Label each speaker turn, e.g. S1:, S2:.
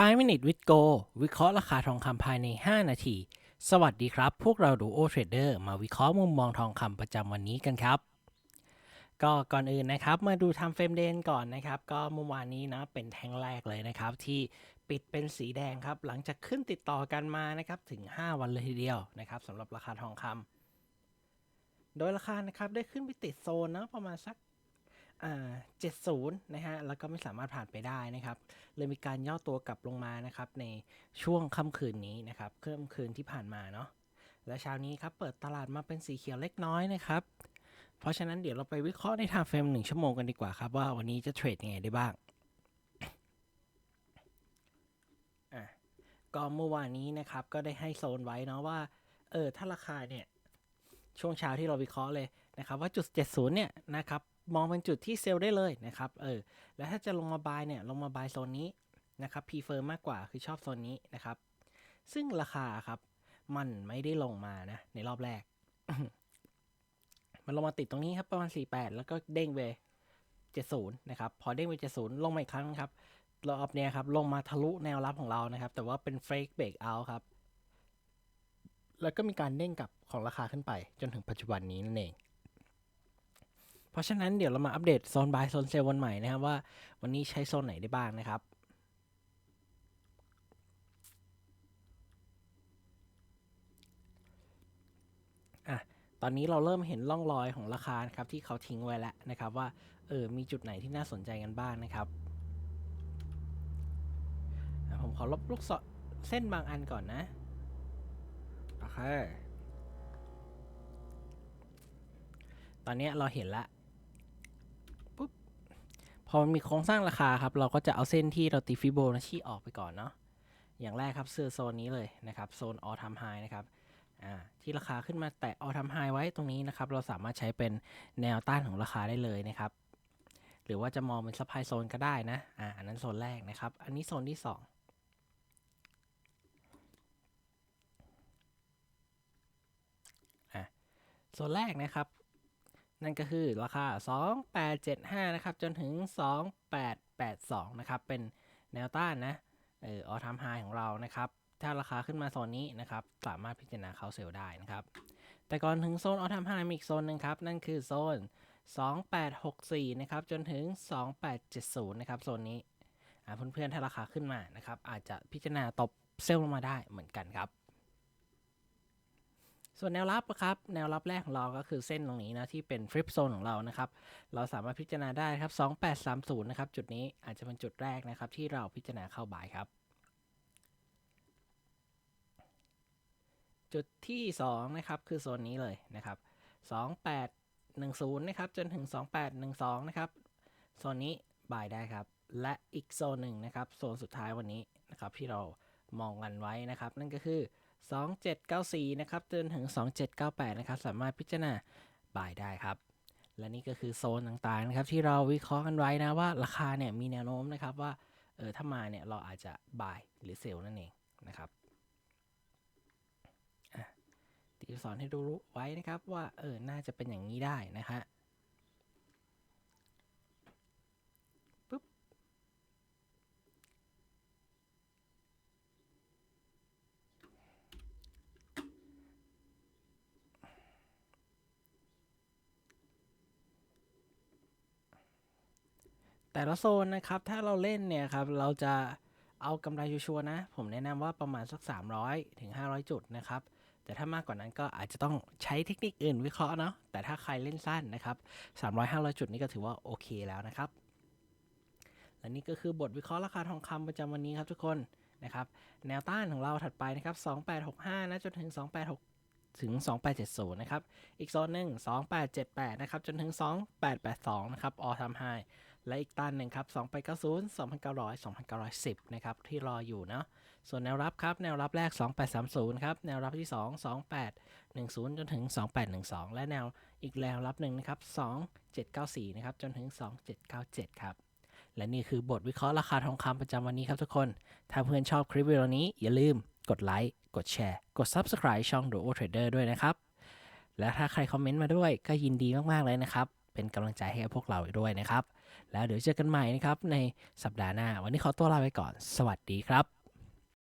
S1: 5 minute with go วิเคราะห์ราคาทองคำภายใน 5 นาที สวัสดีครับ พวกเราดูโอเทรดเดอร์มาวิเคราะห์มุมมองทองคำประจำวันนี้กันครับ ก็ก่อนอื่นนะครับ มาดูทำเฟรมเดนก่อนนะครับ ก็เมื่อวานนี้นะ เป็นแท่งแรกเลยนะครับ ที่ปิดเป็นสีแดงครับ หลังจากขึ้นติดต่อกันมานะครับ ถึง 5 วันเลยทีเดียวนะครับสำหรับราคาทองคำโดยราคานะครับได้ขึ้นไปติดโซนนะประมาณสัก 70 นะฮะ แล้วก็ไม่สามารถผ่านไปได้นะครับ เลยมีการย่อตัวกลับลงมานะครับ ในช่วงค่ำคืนนี้นะครับค่ำคืนที่ผ่านมาเนาะ และเช้านี้ครับ เปิดตลาดมาเป็นสีเขียวเล็กน้อยนะครับ เพราะฉะนั้นเดี๋ยวเราไปวิเคราะห์ในทางเฟรมหนึ่งชั่วโมงกันดีกว่าครับ ว่าวันนี้จะเทรดยังไงได้บ้างก็เมื่อวานนี้นะครับ ก็ได้ให้โซนไว้เนาะว่า เออ ถ้าราคาเนี่ย ช่วงเช้าที่เราวิเคราะห์เลยนะครับ ว่าจุด 70 เนี่ยนะครับ มองเป็นจุดที่เซลล์ได้เลยนะครับ เออ แล้วถ้าจะลงมาบายเนี่ย ลงมาบายโซนนี้นะครับพีเฟอร์มากกว่าคือชอบโซนนี้นะครับ ซึ่งราคาครับ มันไม่ได้ลงมานะ ในรอบแรก มันลงมาติดตรงนี้ครับประมาณ 48 แล้วก็เด้งไป70 นะครับ พอเด้งไป70 ลงมาอีกครั้งครับรอบเนี้ยครับ ลงมาทะลุแนวรับของเรานะครับ แต่ว่าเป็นเฟกเบรกเอาครับ แล้วก็มีการเด้งกลับของราคาขึ้นไปจนถึงปัจจุบันนี้นั่นเอง เพราะฉะนั้นเดี๋ยวเรามาอัปเดตโซนบายโซนเซลวันใหม่นะครับว่าวันนี้ใช้โซนไหนได้บ้างนะครับอะตอนนี้เราเริ่มเห็นร่องรอยของราคานะครับที่เขาทิ้งไว้แล้วนะครับว่าเออมีจุดไหนที่น่าสนใจกันบ้างนะครับอะผมขอลบลูกศรเส้นบางอันก่อนนะโอเคตอนนี้เราเห็นละปุ๊บ พอมันมีโครงสร้างราคาครับ เราก็จะเอาเส้นที่เราตีฟิโบนัชชีออกไปก่อนเนาะอย่างแรกครับเสื้อโซนนี้เลยนะครับโซน all time high นะครับที่ราคาขึ้นมาแตะ all time high ไว้ตรงนี้นะครับ เราสามารถใช้เป็นแนวต้านของราคาได้เลยนะครับ หรือว่าจะมองเป็นซัพพลายโซนก็ได้นะอ่าอันนั้นโซนแรกนะครับ อันนี้โซนที่สองโซนแรกนะครับ นั่นก็คือราคา 2875 นะครับ จนถึง 2882 นะครับ เป็นแนวต้านนะ เออออทามไฮของเรานะครับ ถ้าราคาขึ้นมาโซนนี้นะครับ สามารถพิจารณาเข้าเซลล์ได้นะครับ แต่ก่อนถึงโซนออทามไฮมีอีกโซนหนึ่งครับ นั่นคือโซน 2864 นะครับ จนถึง 2870 นะครับ โซนนี้เพื่อนๆ ถ้าราคาขึ้นมานะครับ อาจจะพิจารณาตบเซลล์ลงมาได้เหมือนกันครับ ส่วนแนวรับนะครับแนวรับแรกของเราก็คือเส้นตรงนี้นะที่เป็นฟลิปโซนของเรานะครับเราสามารถพิจารณาได้ครับ 2830 นะครับจุดนี้อาจจะเป็นจุดแรกนะครับที่เราพิจารณาเข้าบายครับ จุดที่ 2 นะครับคือโซนนี้เลยนะครับ 2810 นะครับจนถึง 2812 นะครับโซนนี้บายได้ครับ และอีกโซนหนึ่งนะครับโซนสุดท้ายวันนี้นะครับที่เรา มองกันไว้นะครับ นั่นก็คือ 2794 นะครับจนถึง 2798 นะครับ สามารถพิจารณาบายได้ครับ และนี่ก็คือโซนต่างๆนะครับที่เราวิเคราะห์กันไว้นะว่าราคาเนี่ยมีแนวโน้มนะครับว่าเออถ้ามาเนี่ยเราอาจจะบายหรือเซลนั่นเองนะครับตีสอนให้ดูรู้ไว้นะครับว่าเออน่าจะเป็นอย่างนี้ได้นะฮะ แต่ละโซนนะครับ ถ้าเราเล่นเนี่ยครับ เราจะเอากำไรชัวร์นะ ผมแนะนำว่าประมาณสัก 300 ถึง 500 จุดนะครับ แต่ถ้ามากกว่านั้นก็อาจจะต้องใช้เทคนิคอื่นวิเคราะห์เนาะ แต่ถ้าใครเล่นสั้นนะครับ 300 500 จุดนี่ก็ถือว่าโอเคแล้วนะครับ และนี่ก็คือบทวิเคราะห์ราคาทองคำประจำวันนี้ครับทุกคนนะครับแนวต้านของเราถัดไปนะครับ 2865 นะจนถึง 286 ถึง 2870 นะครับ อีกโซนหนึ่ง2878 นะครับ จนถึง 2882 นะครับออทำไฮ และอีกต้านหนึ่งครับ 2890 2900 2910 นะครับ ที่รออยู่เนาะ ส่วนแนวรับครับ แนวรับแรก 2830 ครับ แนวรับที่ 2 2810 จนถึง 2812 และแนวอีกแนวรับหนึ่งนะครับ 2794 นะครับ จนถึง 2797 ครับ และนี่คือบทวิเคราะห์ราคาทองคำประจำวันนี้ครับทุกคน ถ้าเพื่อนชอบคลิปวิดีโอนี้อย่าลืมกดไลค์ กดแชร์ กด Subscribe ช่อง Duo Trader ด้วยนะครับ และถ้าใครคอมเมนต์มาด้วยก็ยินดีมาก ๆ เลยนะครับ เป็นกำลังใจให้พวกเราด้วยนะครับ แล้วเดี๋ยวเจอกันใหม่นะครับในสัปดาห์หน้า วันนี้ขอตัวลาไปก่อน สวัสดีครับ